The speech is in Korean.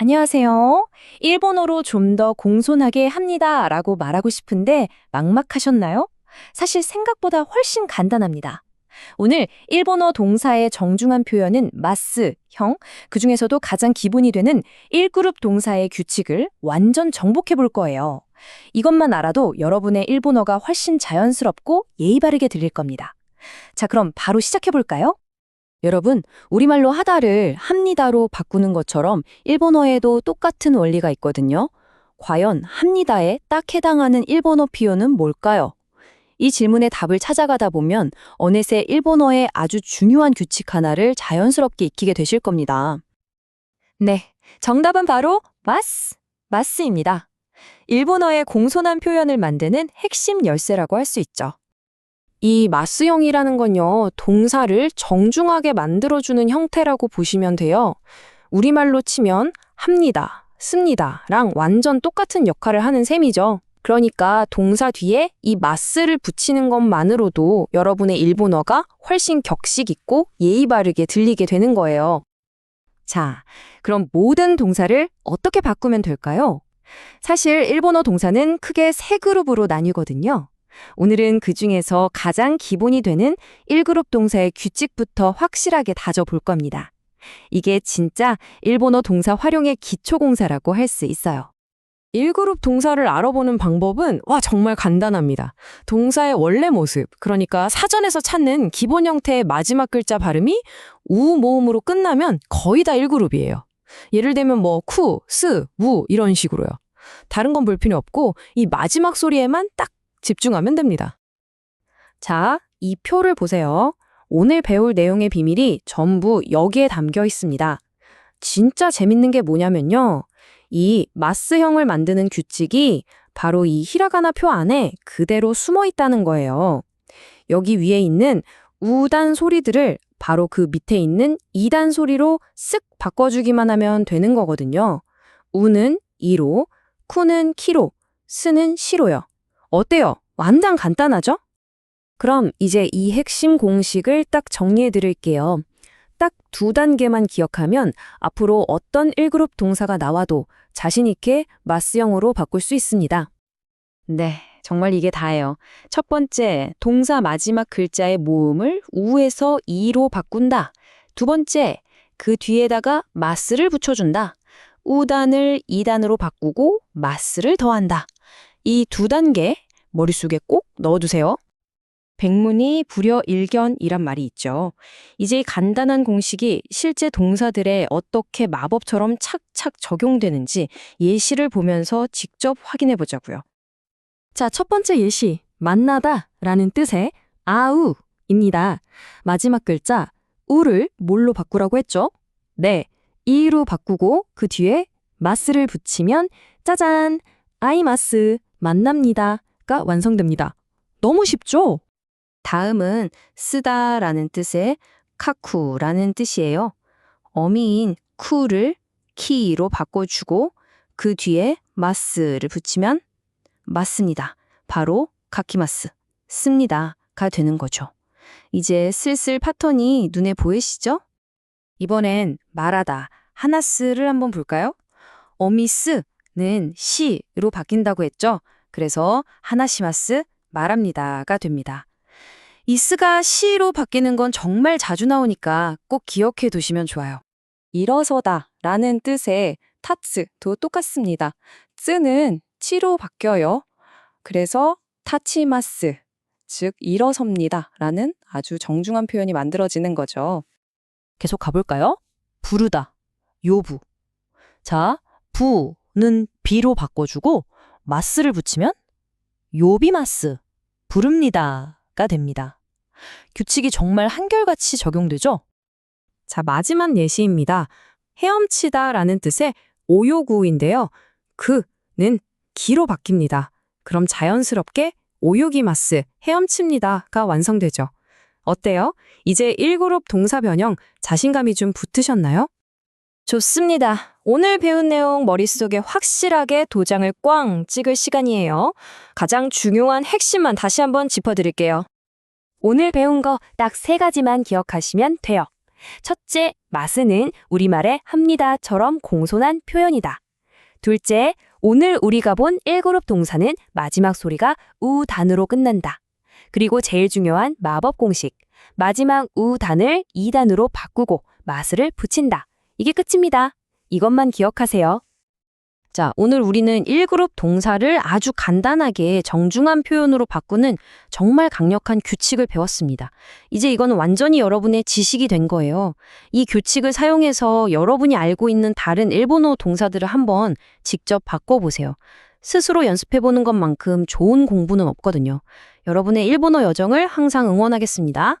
안녕하세요. 일본어로 좀 더 공손하게 합니다. 라고 말하고 싶은데 막막하셨나요? 사실 생각보다 훨씬 간단합니다. 오늘 일본어 동사의 정중한 표현은 마스, 형, 그 중에서도 가장 기본이 되는 1그룹 동사의 규칙을 완전 정복해 볼 거예요. 이것만 알아도 여러분의 일본어가 훨씬 자연스럽고 예의 바르게 들릴 겁니다. 자, 그럼 바로 시작해 볼까요? 여러분, 우리말로 하다를 합니다로 바꾸는 것처럼 일본어에도 똑같은 원리가 있거든요. 과연 합니다에 딱 해당하는 일본어 표현은 뭘까요? 이 질문의 답을 찾아가다 보면 어느새 일본어의 아주 중요한 규칙 하나를 자연스럽게 익히게 되실 겁니다. 네, 정답은 바로 마스, 마스입니다. 일본어의 공손한 표현을 만드는 핵심 열쇠라고 할 수 있죠. 이 마스형이라는 건요, 동사를 정중하게 만들어주는 형태라고 보시면 돼요. 우리말로 치면 합니다, 씁니다랑 완전 똑같은 역할을 하는 셈이죠. 그러니까 동사 뒤에 이 마스를 붙이는 것만으로도 여러분의 일본어가 훨씬 격식 있고 예의 바르게 들리게 되는 거예요. 자, 그럼 모든 동사를 어떻게 바꾸면 될까요? 사실 일본어 동사는 크게 세 그룹으로 나뉘거든요. 오늘은 그 중에서 가장 기본이 되는 1그룹 동사의 규칙부터 확실하게 다져볼 겁니다. 이게 진짜 일본어 동사 활용의 기초공사라고 할 수 있어요. 1그룹 동사를 알아보는 방법은 와 정말 간단합니다. 동사의 원래 모습, 그러니까 사전에서 찾는 기본 형태의 마지막 글자 발음이 우 모음으로 끝나면 거의 다 1그룹이에요. 예를 들면 뭐 쿠, 스, 우 이런 식으로요. 다른 건 볼 필요 없고 이 마지막 소리에만 딱 집중하면 됩니다. 자, 이 표를 보세요. 오늘 배울 내용의 비밀이 전부 여기에 담겨 있습니다. 진짜 재밌는 게 뭐냐면요. 이 마스형을 만드는 규칙이 바로 이 히라가나 표 안에 그대로 숨어 있다는 거예요. 여기 위에 있는 우단 소리들을 바로 그 밑에 있는 이단 소리로 쓱 바꿔주기만 하면 되는 거거든요. 우는 이로, 쿠는 키로, 스는 시로요. 어때요? 완전 간단하죠? 그럼 이제 이 핵심 공식을 딱 정리해 드릴게요. 딱 두 단계만 기억하면 앞으로 어떤 1그룹 동사가 나와도 자신 있게 마스형으로 바꿀 수 있습니다. 네, 정말 이게 다예요. 첫 번째, 동사 마지막 글자의 모음을 우에서 이로 바꾼다. 두 번째, 그 뒤에다가 마스를 붙여준다. 우단을 이단으로 바꾸고 마스를 더한다. 이 두 단계 머릿속에 꼭 넣어두세요. 백문이 불여 일견이란 말이 있죠. 이제 이 간단한 공식이 실제 동사들에 어떻게 마법처럼 착착 적용되는지 예시를 보면서 직접 확인해 보자고요. 자, 첫 번째 예시. 만나다 라는 뜻의 아우 입니다. 마지막 글자 우를 뭘로 바꾸라고 했죠? 네, 이로 바꾸고 그 뒤에 마스를 붙이면 짜잔! 아이마스 만납니다가 완성됩니다. 너무 쉽죠? 다음은 쓰다라는 뜻의 카쿠라는 뜻이에요. 어미인 쿠를 키로 바꿔주고 그 뒤에 마스를 붙이면 맞습니다. 바로 카키마스, 씁니다가 되는 거죠. 이제 슬슬 패턴이 눈에 보이시죠? 이번엔 말하다, 하나스를 한번 볼까요? 어미스 는 시로 바뀐다고 했죠? 그래서 하나시마스, 말합니다가 됩니다. 이 스가 시로 바뀌는 건 정말 자주 나오니까 꼭 기억해 두시면 좋아요. 일어서다 라는 뜻의 타츠도 똑같습니다. 쓰는 치로 바뀌어요. 그래서 타치마스, 즉 일어섭니다 라는 아주 정중한 표현이 만들어지는 거죠. 계속 가볼까요? 부르다, 요부. 자, 부 는 비로 바꿔주고 마스를 붙이면 요비마스, 부릅니다가 됩니다. 규칙이 정말 한결같이 적용되죠? 자, 마지막 예시입니다. 헤엄치다라는 뜻의 오요구인데요. 그는 기로 바뀝니다. 그럼 자연스럽게 오요기마스, 헤엄칩니다가 완성되죠. 어때요? 이제 1그룹 동사 변형 자신감이 좀 붙으셨나요? 좋습니다. 오늘 배운 내용 머릿속에 확실하게 도장을 꽝 찍을 시간이에요. 가장 중요한 핵심만 다시 한번 짚어드릴게요. 오늘 배운 거 딱 세 가지만 기억하시면 돼요. 첫째, 마스는 우리말의 합니다처럼 공손한 표현이다. 둘째, 오늘 우리가 본 1그룹 동사는 마지막 소리가 우 단으로 끝난다. 그리고 제일 중요한 마법 공식. 마지막 우 단을 이 단으로 바꾸고 마스를 붙인다. 이게 끝입니다. 이것만 기억하세요. 자, 오늘 우리는 1그룹 동사를 아주 간단하게 정중한 표현으로 바꾸는 정말 강력한 규칙을 배웠습니다. 이제 이거는 완전히 여러분의 지식이 된 거예요. 이 규칙을 사용해서 여러분이 알고 있는 다른 일본어 동사들을 한번 직접 바꿔보세요. 스스로 연습해보는 것만큼 좋은 공부는 없거든요. 여러분의 일본어 여정을 항상 응원하겠습니다.